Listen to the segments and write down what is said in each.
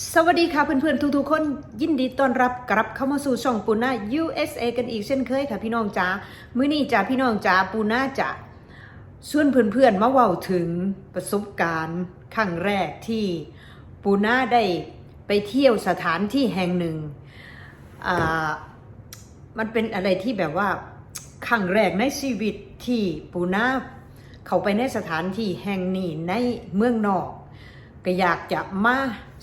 สวัสดีค่ะเพื่อนๆ ทุกๆ คนยินดีต้อนรับกลับเข้ามาสู่ช่องปูน่า USA กันอีกเช่นเคยค่ะพี่น้องจ๋ามื้อนี้จ๋าพี่น้องจ๋าปูน่าจะชวนเพื่อนๆมาเว้าถึงประสบการณ์ครั้งแรกที่ปูน่าได้ไปเที่ยวสถานที่แห่งหนึ่งอ่ามันเป็นอะไรที่แบบว่าครั้งแรกในชีวิตที่ปูน่าเข้าไปในสถานที่แห่งนี้ในเมืองนอก ก็อยากจะมา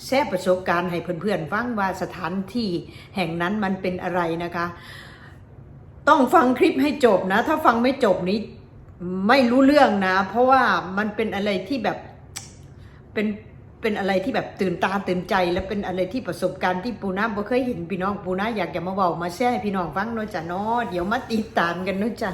แชร์ประสบการณ์ให้เพื่อนๆฟังว่าสถานที่แห่งนั้นมันเป็นอะไรนะคะ ต้องฟังคลิปให้จบนะ ถ้าฟังไม่จบนี้ไม่รู้เรื่องนะ เพราะว่ามันเป็นอะไรที่แบบเป็นเป็นอะไรที่แบบตื่นตาตื่นใจ และเป็นอะไรที่ประสบการณ์ที่ปูน้าบ่เคยเห็นพี่น้องปูน้าอยากจะมาเว้ามาแชร์ให้พี่น้องฟังเนาะจ้ะเนาะเดี๋ยวมาติดตามกันเนาะจ้ะ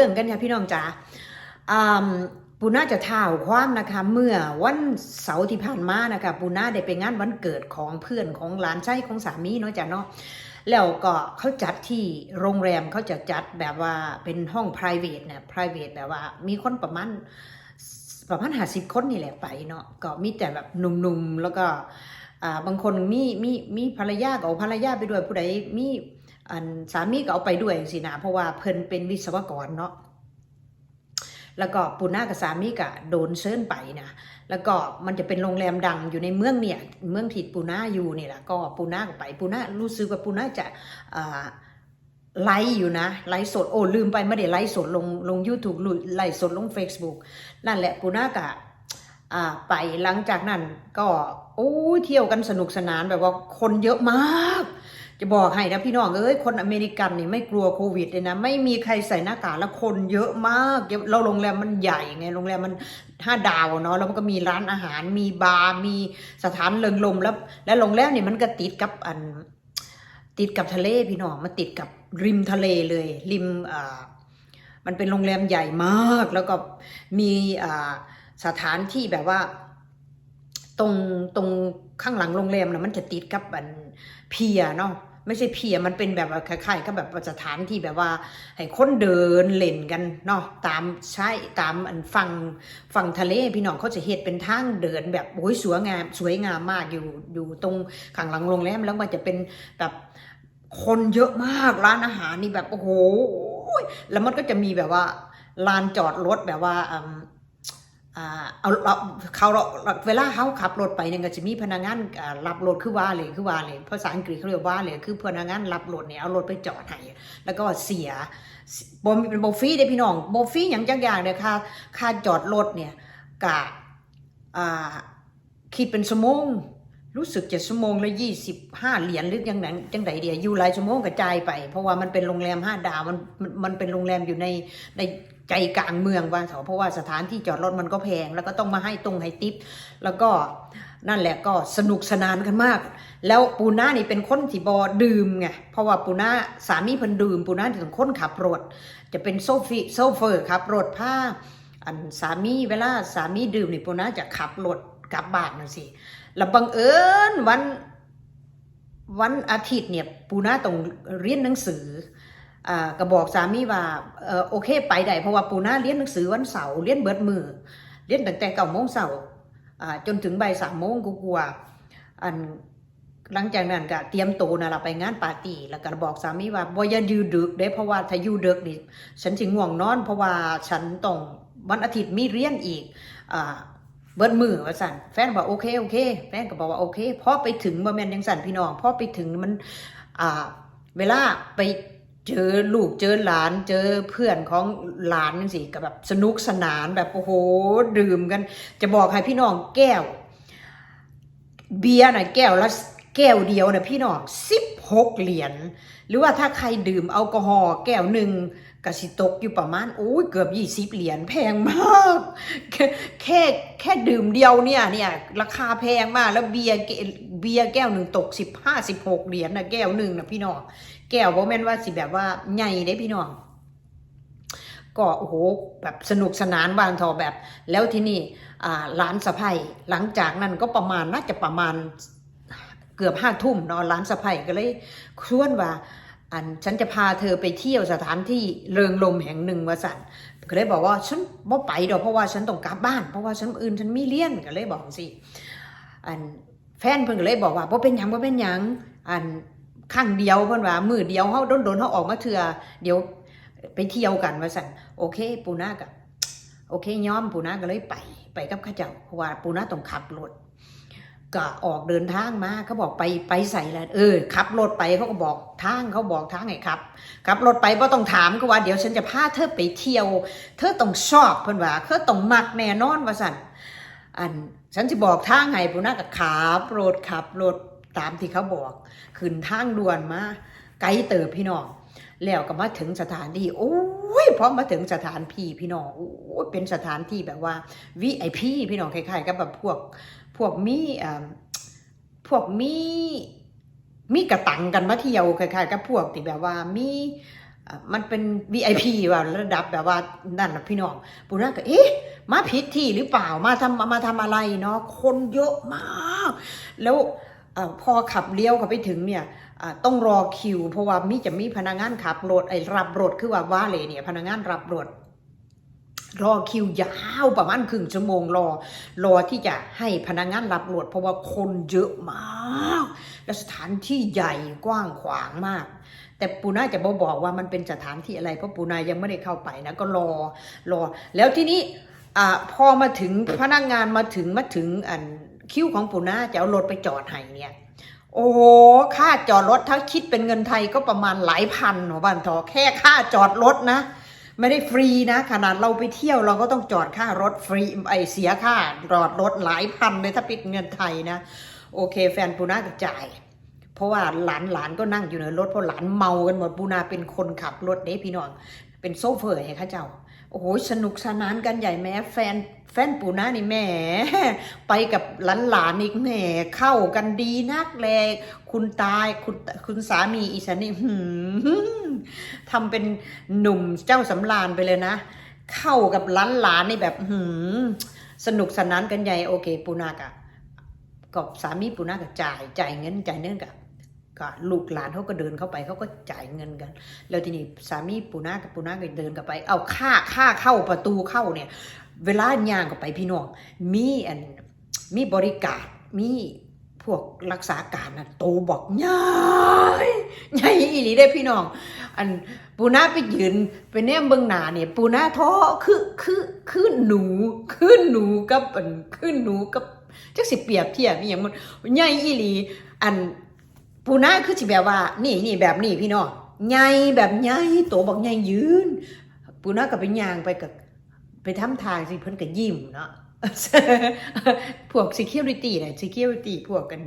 รื่องกันค่ะพี่น้องจ๋าปูน่าจะท่าวความนะคะเมื่อวันเสาร์ที่ผ่านมานะคะปูน่าได้ไปงานวันเกิดของเพื่อนของหลานชายของสามีเนาะจ้ะเนาะแล้วก็เขาจัดที่โรงแรมเขาจะจัดแบบว่าเป็นห้อง p r i v a t เนี่ย p r i v a t แบบว่ามีคนประมาณประมาณหาสิบคนนี่แหละไปเนาะก็มีแต่แบบหนุ่มๆแล้วก็บางคนมีมีมีภรรยาก็เอาภรรยาไปด้วยผู้ใดมี อันสามีก็เอาไปด้วยสินะเพราะว่าเพิ่นเป็นวิศวกรเนาะแล้วก็ปูน่ากับสามีก็โดนเชิญไปนะแล้วก็มันจะเป็นโรงแรมดังอยู่ในเมืองเนี่ยเมืองที่ปูน่าอยู่นี่แหละก็ปูน่าก็ไปปูน่ารู้สึกว่าปูน่าจะไลฟ์อยู่นะไลฟ์สดโอ้ลืมไปไม่ได้ไลฟ์สดลงลง YouTube หรือไลฟ์สดลง Facebook นั่นแหละปูน่าก็ไปหลังจากนั้นก็โอ้เที่ยวกันสนุกสนานแบบว่าคนเยอะมาก จะบอกให้นะพี่น้องเอ้ยคนอเมริกันนี่ไม่กลัวโควิดเลยนะ ไม่มีใครใส่หน้ากากแล้วคนเยอะมากเราโรงแรมมันใหญ่ไงโรงแรมมันห้าดาวเนาะแล้วมันก็มีร้านอาหาร มีบาร์มีสถานเริงลมแล้ว และโรงแรมนี่มันก็ติดกับอัน ติดกับทะเลพี่น้องมันติดกับริมทะเลเลย ริมอ่ามันเป็นโรงแรมใหญ่มากแล้วก็มีอ่าสถานที่แบบว่า ตรงตรงข้างหลังโรงแรมนะมันจะติดกับอันเพียเนาะ ไม่ใช่เพียมันเป็นแบบว่าคล้ายๆกับแบบสถานที่แบบว่า ให้คนเดินเล่นกันเนาะตามใช่ตามอันฝั่งฝั่งทะเลพี่น้องเขาจะเฮ็ดเป็นทางเดินแบบโอ้ยสวยงามสวยงามมากอยู่อยู่ตรงข้างหลังโรงแรมแล้วมันจะเป็นแบบคนเยอะมากร้านอาหารนี่แบบโอ้โหแล้วมันก็จะมีแบบว่าลานจอดรถแบบว่าอืมอ่า เอาเราเขาเราเวลาเขาขับรถไปเนี่ยก็จะมีพนักงานรับรถคือว่าเลยคือว่าเลยภาษาอังกฤษเขาเรียกว่าเลยคือพนักงานรับรถเนี่ยเอารถไปจอดให้แล้วก็เสียบมเป็นโบฟี่เด้พี่น้องโบฟี่อย่างจักอย่างเนี่ยค่าค่าจอดรถเนี่ยกะคิดเป็นชั่วโมง รู้สึกจะชั่วโมงละยี่สิบห้าเหรียญหรือยังไงจังไดเดียวอยู่หลายชั่วโมงกระจายไป เพราะว่ามันเป็นโรงแรมห้าดาวมันมันมันเป็นโรงแรมอยู่ในใน ใจกลางเมืองว่าเถอะเพราะว่าสถานที่จอดรถมันก็แพง แล้วก็ต้องมาให้ตรงให้ติปแล้วก็นั่นแหละก็สนุกสนานกันมาก แล้วปูน่านี่เป็นคนที่บอดื่มไงเพราะว่าปูน่าสามีเพิ่นดื่มปูน่าถึงคนขับรถ จะเป็นโซฟีโซเฟอร์ขับรถผ้าอันสามีเวลาสามีดื่มนี่ปูน่าจะขับรถกลับบ้านนั่นสิแล้วบังเอิญวันวันอาทิตย์เนี่ยปูน่าต้องเรียนหนังสือ ก็บอกสามีว่าโอเคไปได้เพราะว่าปูน่าเรียนหนังสือวันเสาร์เรียนเบิดมือเรียนตั้งแต่เก้าโมงเสาร์จนถึงบ่ายสามโมงกูกลัวอันหลังจากนั้นก็เตรียมตัวนะเราไปงานปาร์ตี้แล้วก็บอกสามีว่าบ่อย่าอยู่ดึกเด้เพราะว่าถ้าอยู่ดึกนี่ฉันสิง่วงนอน เพราะว่าฉันต้องวันอาทิตย์มีเรียนอีกอ่าเบิดมือว่าสั่นแฟนบอกโอเคโอเค แฟนก็บอกว่าโอเคพอไปถึงบ่แมนยังสั่นพี่น้องพอไปถึงมันอ่าเวลาไป เจอลูกเจอหลานเจอเพื่อนของหลานนั่นสิก็แบบสนุกสนานแบบโอ้โหดื่มกัน จะบอกให้พี่น้องแก้ว เบียร์น่ะแก้วละแก้วเดียวน่ะพี่น้องสิบหกเหรียญหรือว่าถ้าใครดื่มแอลกอฮอล์แก้วหนึ่ง กสิตกอยู่ประมาณโอ้ยเกือบยี่สิบเหรียญแพงมาก แค่แค่แค่ดื่มเดียวเนี่ยเนี่ยราคาแพงมากแล้วเบียร์เกเบียร์แก้วหนึ่งตกสิบห้าสิบหกเหรียญนะแก้วหนึ่งนะพี่น้องแก้วบ่แม่นว่าสิแบบว่าใหญ่เด้พี่น้องก็โอ้โหแบบสนุกสนานวางทอแบบ แล้วที่นี่ร้านสะพายหลังจากนั้นก็ประมาณน่าจะประมาณเกือบห้าทุ่มเนาะร้านสะพายก็เลยชวนว่า อันฉันจะพาเธอไปเที่ยวสถานที่เริงลมแห่งหนึ่งวาสันก็เลยบอกว่าฉันบ่ไปดอกเพราะว่าฉันต้องกลับบ้าน เพราะว่าฉันอื่นฉันมีเลี้ยนก็เลยบอกสิอันแฟนเพิ่นก็เลยบอกว่าบ่เป็นหยังบ่เป็นหยังอันข้างเดียวเพิ่นว่ามือเดียวเฮาโดนๆเฮาออกมาเถื่อเดี๋ยวไปเที่ยวกันว่าสันโอเค ปูนาก็โอเคย้อมปูนาก็เลยไป ไปกับข้าเจ้าเพราะว่าปูนาต้องขับรถ ก็ออกเดินทางมาเขาบอกไปไปใส่แล้วเออขับรถไปเขาก็บอกทางเขาบอกทางไงครับขับรถไปก็ต้องถามเขาว่า เดี๋ยวฉันจะพาเธอไปเที่ยว เธอต้องชอบเพิ่นว่าเธอต้องมักแน่นอนว่าสันอันฉันจะบอกทางให้ผู้น่าก็ขับรถขับรถตามที่เขาบอกขึ้นทางด่วนมาไกลเติบพี่น้องแล้วก็มาถึงสถานที่โอ้ยพอมาถึงสถานที่พี่น้องโอ้ยเป็นสถานที่แบบว่า VIP พี่น้องคล้ายๆกับแบบพวก วกมีพวกมีมีกระตังกันมาเที่ยวคล้ายๆกับพวกที่แบบว่ามีมันเป็น VIP ว่าระดับแบบว่านั่นนะพี่น้องปุณาก็เอ๊ะมาผิดที่หรือเปล่ามาทำมาทำอะไรเนาะคนเยอะมาก แล้วอพอขับเลี้ยวเข้าไปถึงเนี่ยต้องรอคิว เพราะว่ามีจะมีพนักงานขับรถไอ้รับรถคือว่าว่าเลยเนี่ยพนักงานรับรถ รอคิวยาวประมาณครึ่งชั่วโมงรอ รอที่จะให้พนักงานรับรถเพราะว่าคนเยอะมาก และสถานที่ใหญ่กว้างขวางมาก แต่ปูน่าจะบอกบอกว่ามันเป็นสถานที่อะไรเพราะปูนายังไม่ได้เข้าไปนะก็รอรอ แล้วที่นี้อพอมาถึงพนักงานมาถึงมาถึงอันคิวของปูน่าจะเอารถไปจอดให้เนี่ยโอ้โห ค่าจอดรถถ้าคิดเป็นเงินไทยก็ประมาณหลายพันหัวบันทอแค่ค่าจอดรถนะ ไม่ได้ฟรีนะ ขนาดเราไปเที่ยวเราก็ต้องจอดค่ารถฟรีไอเสียค่าจอดรถหลายพันเลยถ้าปิดเงินไทยนะ โอเค แฟนปูนาก็จ่าย เพราะว่าหลานหลานก็นั่งอยู่ในรถเพราะหลานเมากันหมดปูนาเป็นคนขับรถเด้พี่น้องเป็นโซเฟอร์ให้ข้าเจ้า โอ้โหสนุกสนานกันใหญ่แม้แฟนแฟนปูนานี่แหม่ไปกับหลานหลานๆอีกแหม่เข้ากันดีนักเลยคุณตายคุณคุณสามีอีฉันนี่หืมทำเป็นหนุ่มเจ้าสำราญไปเลยนะ เข้ากับหลานหลานๆนี่แบบหืมสนุกสนานกันใหญ่โอเคปูนากะกับสามีปูนากะจ่ายจ่ายเงินจ่ายเงินกับ ก็ลูกหลานเขาก็เดินเข้าไปเขาก็จ่ายเงินกัน แล้วทีนี้สามีปูนากับปูนาก็เดินกันไป เอาค่าค่าเข้าประตูเข้าเนี่ย เวลาย่างก็ไปพี่น้อง มีอันมีบริการมีพวกรักษาการน่ะโตบอกใหญ่ใหญ่อีหลีได้พี่น้อง อันปูนาไปยืนไปแนมเบื้องหน้าเนี่ย ปูนาท้อคือคือคือหนูคือหนูกับอันคือหนูกับจักสิเปรียบเทียบอย่างมันใหญ่อีหลีอัน ปูนาคือสิแบบว่า นี่นี่แบบนี้พี่น้องใหญ่แบบใหญ่โตบอกใหญ่ยืนปูนาก็ไปย่างไปกับไปทำทางสิเพิ่นก็ยิ้มเนาะพวก security นะ security พวกกัน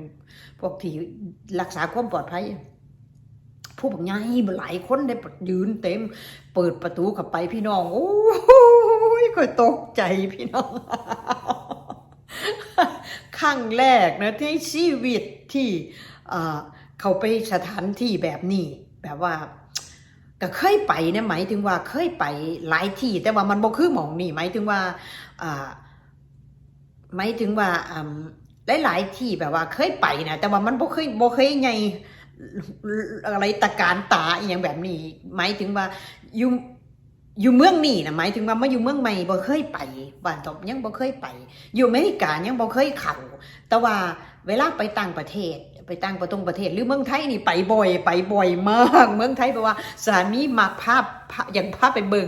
พวกที่รักษาความปลอดภัยผู้บักใหญ่หลายคนได้ยืนเต็ม เปิดประตูเข้าไปพี่น้อง โอ้ยค่อยตกใจพี่น้องครั้งแรกนะที่ชีวิตที่ เขาไปสถานที่แบบนี้แบบว่าก็เคยไปนะหมายถึงว่าเคยไปหลายที่ แต่ว่ามันบ่คือหมองนี่หมายถึงว่าอ่าหมายถึงว่าอ่าหลายที่แบบว่าเคยไปนะแต่ว่ามันบ่เคยบ่เคยไงอะไรตะการตาอย่างแบบนี้ หมายถึงว่าอยู่อยู่เมืองนี่นะหมายถึงว่ามาอยู่เมืองใหม่บ่เคยไปบ้านตบยังบ่เคยไป อยู่อเมริกายังบ่เคยเข้าแต่ว่าเวลาไปต่างประเทศ ไปต่างประตงประเทศ หรือเมืองไทยนี่ไปบ่อย ไปบ่อยมาก เมืองไทยแปลว่าสถามีมักภาพภาพอย่างภาพไปเบิง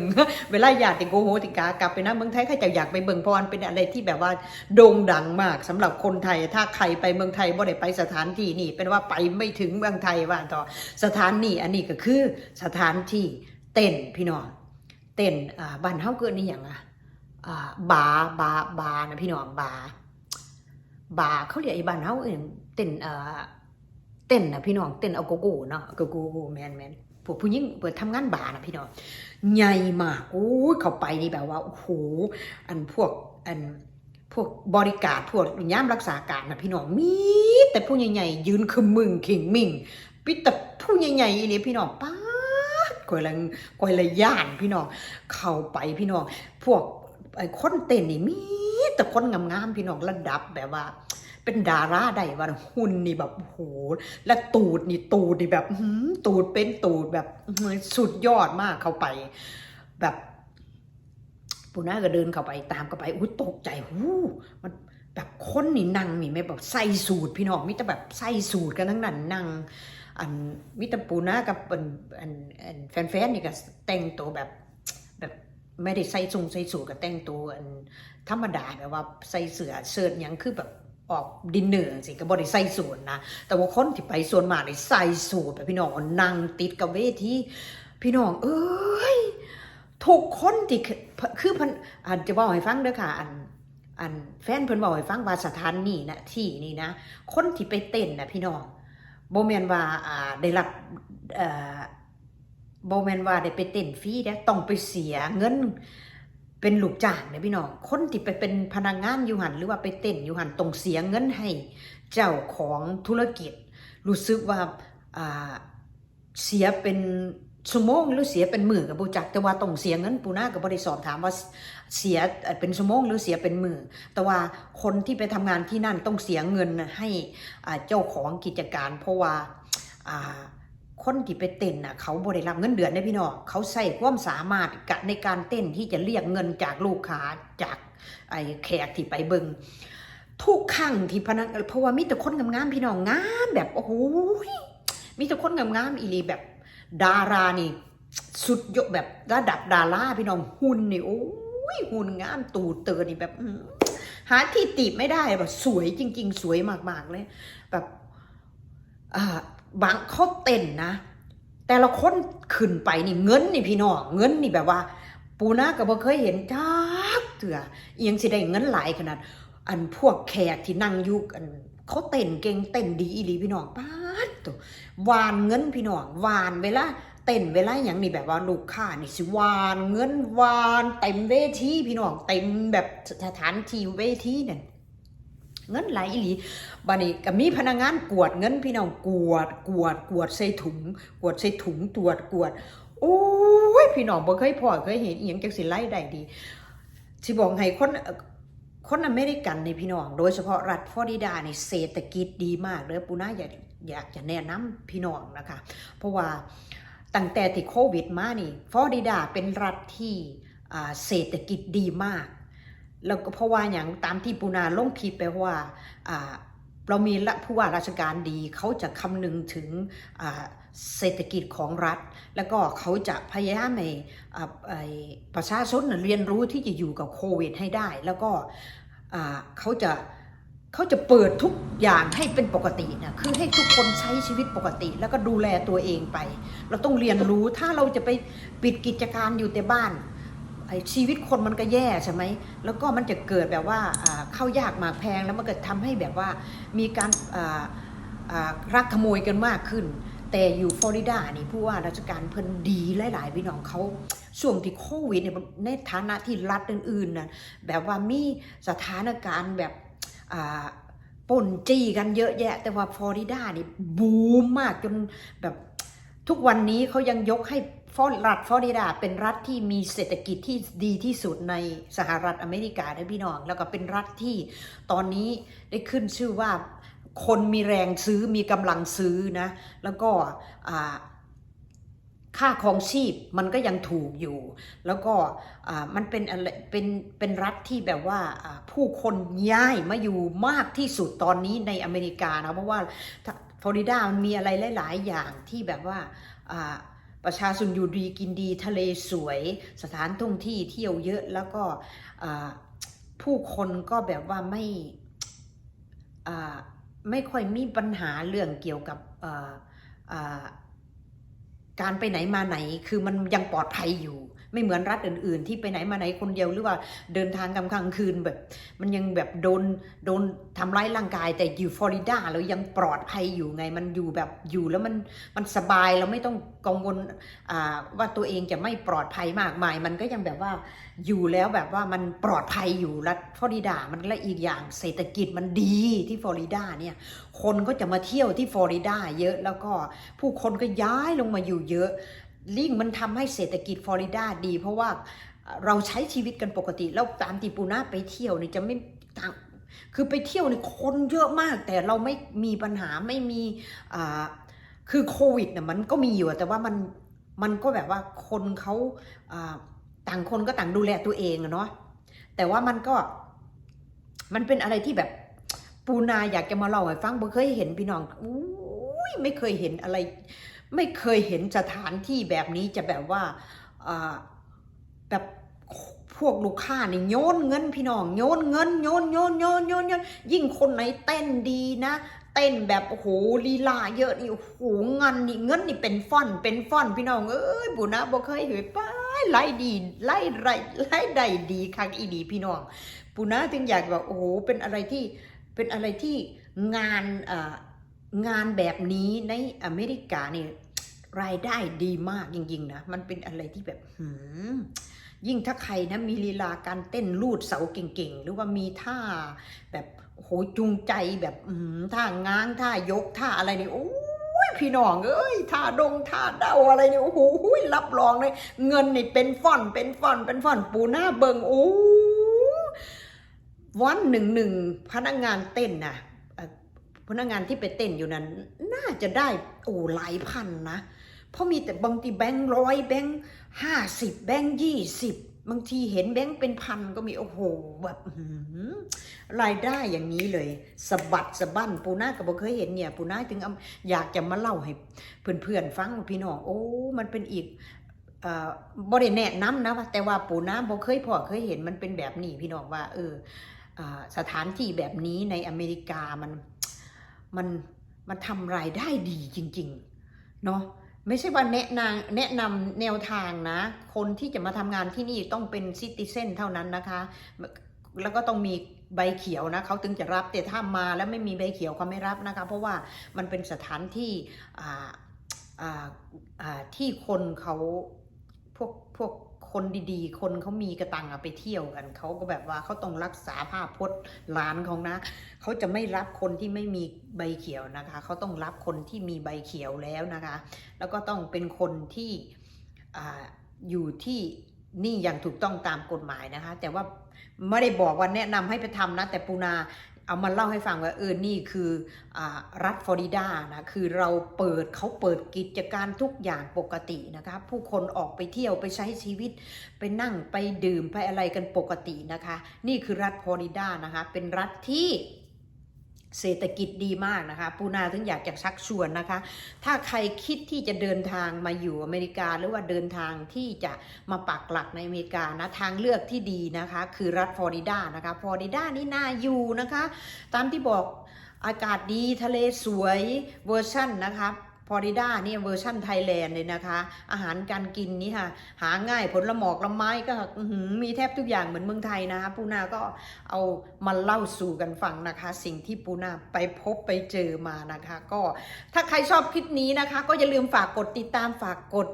เวลาอยากติโกโหติกากลับไปนะเมืองไทยเขาจะอยากไปเบิงเพราะมันเป็นอะไรที่แบบว่าโด่งดังมากสำหรับคนไทยถ้าใครไปเมืองไทยบ่ได้ไปสถานที่นี่ เป็นว่าไปไม่ถึงเมืองไทยว่าต่อสถานนี่อันนี้ก็คือสถานที่เต้นพี่น้องเต้นอ่าบ้านเฮาเกิดนี่อย่างอะอ่าบาบาบานะพี่น้องบาบาเขาเรียกไอ้บ้านเฮาเอง เต้นเอ่อเต้นนะพี่น้องเต้นเอาโกโก้เนาะโกโก้แมนแมนพวกผู้หญิงเปิดทำงานบาร์นะพี่น้องใหญ่มากโอ้ยเข้าไปนี่แบบว่าโอ้โหอันพวกอันพวกบริการพวกย่ามรักษาการนะพี่น้องมีแต่ผู้ใหญ่ๆยืนคือมึงขิงมิงปิดแต่ผู้ใหญ่ๆเลยพี่น้องป้าดก่อยละก่อยละย่านพี่น้องเข้าไปพี่น้องพวกไอ้คนเต้นนี่มีแต่คนงามๆพี่น้องระดับแบบว่า เป็นดาราได้ว่าหุ่นนี่แบบโหและตูดนี่ตูดนี่แบบหือตูดเป็นตูดแบบสุดยอดมากเข้าไป แบบปูน่าก็เดินเข้าไปตามเข้าไปอุ้ยตกใจหูมันแบบคนนี่นั่งนี่ไม่แบบใส่สูตรพี่น้องมิต่แบบใส่สูตรกันทั้งนั้นนั่งอันมิตรปูนากับอันอันอันแฟนๆนี่ก็แต่งตัวแบบแบบไม่ได้ใส่ทรงใส่สูทก็แต่งตัวอันธรรมดาแบบว่าใส่เสื้อเชิ้ตหยังคือแบบ ออกดินเนอร์สิก็บ่ได้ใส่สูทนะ แต่ว่าคนที่ไปส่วนมากนี่ใส่สูทแบบพี่น้องนั่งติดกับเวทีพี่น้อง เอ้ยทุกคนที่คืออเพันอันจะบอกให้ฟังเด้อค่ะ อันอันแฟนเพิ่นบอกให้ฟังว่าสถานนี่นะที่นี่นะ คนที่ไปเต้นนะพี่น้องโบแมนว่าอ่าได้รับอ่อโบแมนว่าได้ไปเต้นฟรีเด้อต้องไปเสียเงิน เป็นลูกจ้างเนี่ยพี่น้อง คนที่ไปเป็นพนักงานอยู่หันหรือว่าไปเต้นอยู่หันต้องเสียเงินให้ เจ้าของธุรกิจ รู้สึกว่าเสียเป็นชั่วโมงหรือเสียเป็นหมื่นกับบูจักแต่ว่าต้องเสียเงินปูนากับบริสอบถามว่าเสียเป็นชั่วโมงหรือเสียเป็นหมื่นแต่ว่าคนที่ไปทำงานที่นั่นต้องเสียเงินให้เจ้าของกิจการ เพราะว่าอ่า คนที่ไปเต้นน่ะเขาบริรับเงินเดือนได้พี่น้องเขาใส่ความสามารถกะในการเต้นที่จะเรียกเงินจากลูกค้าจากไอ้แขกที่ไปเบิงทุกครั้งที่พนักเพราะว่ามีแต่คนงามๆพี่น้องงามแบบโอ้โหมีแต่คนงามๆอีลีแบบดารานี่ สุดยอดแบบระดับดาราพี่น้องหุ่นนี่โอ้ยหุ่นงามตูเตอนี่แบบหาที่ติไม่ได้แบบสวยจริง ๆ สวยมากๆเลย แบบอ่า บางเขาเต้นนะ แต่ละคนขึ้นไปนี่เงินนี่พี่น้องเงินนี่แบบว่า ปูนาก็บ่เคยเห็นจักเถื่อเอียงสิได้เงินหลายขนาด อันพวกแขกที่นั่งอยู่อันเขาเต้นเก่งเต้นดีอีหลีพี่น้องป้าตัววานเงินพี่น้องวานเวลาเต้นเวลาอย่างนี้แบบว่าลูกค้านี่สิวานเงินวานเต็มเวทีพี่น้องเต็มแบบสถานที่เวทีนั่น เงินไหลอีหลีบัดนี้ก็มีพนักงานกวดเงินพี่น้องกวดกวดกวดใส่ถุง กวดใส่ถุงตรวจกวด โอ้ยพี่น้องบ่เคยพอเคยเห็นอีหยังจังสิไล่ได้ดีสิบอกให้คนอ่อคนอเมริกันในพี่น้อง โดยเฉพาะรัฐฟลอริดานี่เศรษฐกิจดีมากเด้อปูน่าอยากอยากจะแนะนำพี่น้องนะคะ เพราะว่าตั้งแต่ที่โควิดมานี่ฟลอริดาเป็นรัฐที่เศรษฐกิจดีมาก แล้วก็เพราะว่าอย่างตามที่ปูนาลงคลิปไปว่าเรามีละผู้ว่าราชการดี เขาจะคำนึงถึงเศรษฐกิจของรัฐ แล้วก็เขาจะพยายามให้ประชาชนเรียนรู้ที่จะอยู่กับโควิดให้ได้ แล้วก็เขาจะเขาจะเปิดทุกอย่างให้เป็นปกตินะคือให้ทุกคนใช้ชีวิตปกติ แล้วก็ดูแลตัวเองไป เราต้องเรียนรู้ถ้าเราจะไปปิดกิจการอยู่แต่บ้าน ไอชีวิตคนมันก็แย่ใช่ไหม แล้วก็มันจะเกิดแบบว่าเข้ายากหมากแพงแล้วมันก็ทำให้แบบว่ามีการรักขโมยกันมากขึ้น แต่อยู่ฟลอริดานี่ผู้ว่าราชการเพิ่นดีหลายๆพี่น้องเขาช่วงที่โควิดเนี่ยในฐานะที่รัฐอื่นๆนะแบบว่ามีสถานการณ์แบบป่นจี้กันเยอะแยะ แต่ว่าฟลอริดานี่บูมมากจนแบบ ทุกวันนี้เขายังยกให้ฟลอรัฐฟลอริดาเป็นรัฐที่มีเศรษฐกิจที่ดีที่สุดในสหรัฐอเมริกานะพี่น้อง แล้วก็เป็นรัฐที่ตอนนี้ได้ขึ้นชื่อว่าคนมีแรงซื้อมีกำลังซื้อนะ แล้วก็ค่าครองชีพมันก็ยังถูกอยู่ แล้วก็มันเป็นอะไรเป็นเป็นรัฐที่แบบว่าผู้คนย้ายมาอยู่มากที่สุดตอนนี้ในอเมริกานะเพราะว่า ลอริดามันมีอะไรหลาย ๆ อย่างที่แบบว่าประชาชนอยู่ดีกินดีทะเลสวย สถานท่องที่เที่ยวเยอะแล้วก็ผู้คนก็แบบว่าไม่ไม่ค่อยมีปัญหาเรื่องเกี่ยวกับการไปไหนมาไหน คือมันยังปลอดภัยอยู่ ไม่เหมือนรัฐอื่น ๆ ที่ไปไหนมาไหนคนเดียวหรือว่าเดินทางกลางคืนแบบ มันยังแบบโดนโดนทำร้ายร่างกาย แต่อยู่ฟลอริดาเรายังปลอดภัยอยู่ไง มันอยู่แบบอยู่แล้วมันมันสบายเราไม่ต้องกังวลว่าตัวเองจะไม่ปลอดภัยมากมาย มันก็ยังแบบว่าอยู่แล้วแบบว่ามันปลอดภัยอยู่รัฐฟลอริดามันและอีกอย่างเศรษฐกิจมันดีที่ฟลอริดาเนี่ยคนก็จะมาเที่ยวที่ฟลอริดาเยอะแล้วก็ผู้คนก็ย้ายลงมาอยู่เยอะ ลิงมันทำให้เศรษฐกิจฟลอริดาดี เพราะว่าเราใช้ชีวิตกันปกติ แล้วตามที่ปูนาไปเที่ยวนี่จะไม่ต่างคือไปเที่ยวนี่คนเยอะมาก แต่เราไม่มีปัญหาไม่มีอ่าคือโควิดเนี่ยมันก็มีอยู่แต่ว่ามันมันก็แบบว่าคนเขาต่างคนก็ต่างดูแลตัวเองอะเนาะแต่ว่ามันก็มันเป็นอะไรที่แบบปูนาอยากจะมาเล่าให้ฟังบ่เคยเห็นพี่น้องอุ้ยไม่เคยเห็นอะไร ไม่เคยเห็นสถานที่แบบนี้จะแบบว่าแบบพวกลูกค้านี่โยนเงินพี่น้องโยนเงินโยนโยนโยนโยนโยนยิ่งคนไหนเต้นดีนะ เต้นแบบโอ้โหลีลาเยอะนี่โอ้โหเงินนี่เงินนี่เป็นฟ่อนเป็นฟ่อนพี่น้องเอ้ยบุนะบ่เคยเห็นป้ายไล่ดีไล่ไรไล่ใดดีคักอีดีพี่น้องปูนะถึงอยากแบบโอ้โหเป็นอะไรที่เป็นอะไรที่งานเอ่องานแบบนี้ในอเมริกาเนี่ย รายได้ดีมากจริงๆนะมันเป็นอะไรที่แบบหืมยิ่งถ้าใครนะมีลีลาการเต้นลูดเสาเก่งๆ หรือว่ามีท่าแบบโอ้โหจูงใจแบบท่าง้างท่ายกท่าอะไรเนี่ยโอ้ยพี่น้องเอ้ยท่าดงท่าเดาอะไรเนี่ยโอ้โหรับรองเลยเงินนี่เป็นฟ่อนเป็นฟ่อนเป็นฟ่อนปูหน้าเบิงโอ้วันหนึ่งหนึ่งพนักงานเต้นนะพนักงานที่ไปเต้นอยู่นั้น น่าจะได้โอ้หลายพันนะ เพราะมีแต่บางทีแบงค์ร้อยแบงค์ห้าสิบแบงค์ยี่สิบบางทีเห็นแบงค์เป็นพันก็มีโอ้โหแบบรายได้อย่างนี้เลยสะบัดสะบั้นปูน่าก็บอกเคยเห็นเนี่ย ปูน่าถึงอยากจะมาเล่าให้เพื่อนๆฟังพี่น้องโอ้ มันเป็นอีกบริแนะนำนะแต่ว่าปูน้ำบ่เคยพอเคยเห็นมันเป็นแบบนี้พี่น้องว่า เออสถานที่แบบนี้ในอเมริกามันมันมันทำรายได้ดีจริง ๆ เนาะ ไม่ใช่ว่าแนะนางแนะนำแนวทางนะ คนที่จะมาทำงานที่นี่ต้องเป็นซิติเซนเท่านั้นนะคะ แล้วก็ต้องมีใบเขียวนะเขาถึงจะรับแต่ถ้ามาแล้วไม่มีใบเขียวเขาไม่รับนะคะ เพราะว่ามันเป็นสถานที่ที่คนเขาพวกพวก คนดีๆ คนเขามีกระตังอะไปเที่ยวกัน เขาก็แบบว่าเขาต้องรักษาภาพพจน์ร้านเขานะ เขาจะไม่รับคนที่ไม่มีใบเขียวนะคะ เขาต้องรับคนที่มีใบเขียวแล้วนะคะ แล้วก็ต้องเป็นคนที่ออยู่ที่นี่อย่างถูกต้องตามกฎหมายนะคะ แต่ว่าไม่ได้บอกว่าแนะนำให้ไปทำนะ แต่ปูนา เอามาเล่าให้ฟังว่าเออ นี่คืออรัฐฟลอริดานะ คือเราเปิดเขาเปิดกิจการทุกอย่างปกตินะคะผู้คนออกไปเที่ยวไปใช้ชีวิต ไปนั่งไปดื่มไปอะไรกันปกตินะคะ นี่คือรัฐฟลอริดานะคะ เป็นรัฐที่ เศรษฐกิจดีมากนะคะปูนาถึงอยากจะชักชวนนะคะ ถ้าใครคิดที่จะเดินทางมาอยู่อเมริกา หรือว่าเดินทางที่จะมาปักหลักในอเมริกานะทางเลือกที่ดีนะคะ คือรัฐฟลอริดานะคะฟลอริดานี่น่าอยู่นะคะ ตามที่บอกอากาศดีทะเลสวยเวอร์ชั่นนะคะ ฟอริดาเนี่ยเวอร์ชั่นไทยแลนด์เลยนะคะ อาหารการกินนี่ค่ะ หาง่ายผลละหมอกละไม้ก็มีแทบทุกอย่างเหมือนเมืองไทยนะคะปูนาก็เอามาเล่าสู่กันฟังนะคะ สิ่งที่ปูนาไปพบไปเจอมานะคะ ก็ถ้าใครชอบคลิปนี้นะคะ ก็อย่าลืมฝากกดติดตามฝากกด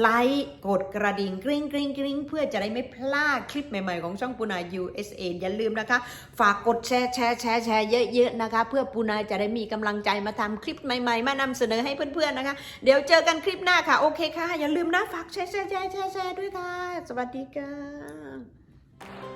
ไลค์กดกระดิ่งกริ๊งกริ๊งกริ๊งเพื่อจะได้ไม่พลาดคลิปใหม่ๆ ของช่องปูนา USA อย่าลืมนะคะ ฝากกดแชร์แชร์แชร์แชร์เยอะๆนะคะ เพื่อปูนาจะได้มีกำลังใจมาทำคลิปใหม่ๆ มานำเสนอให้เพื่อนๆนะคะ เดี๋ยวเจอกันคลิปหน้าค่ะ โอเคค่ะ อย่าลืมนะ ฝากแชร์แชร์แชร์แชร์แชร์ด้วยค่ะ สวัสดีค่ะ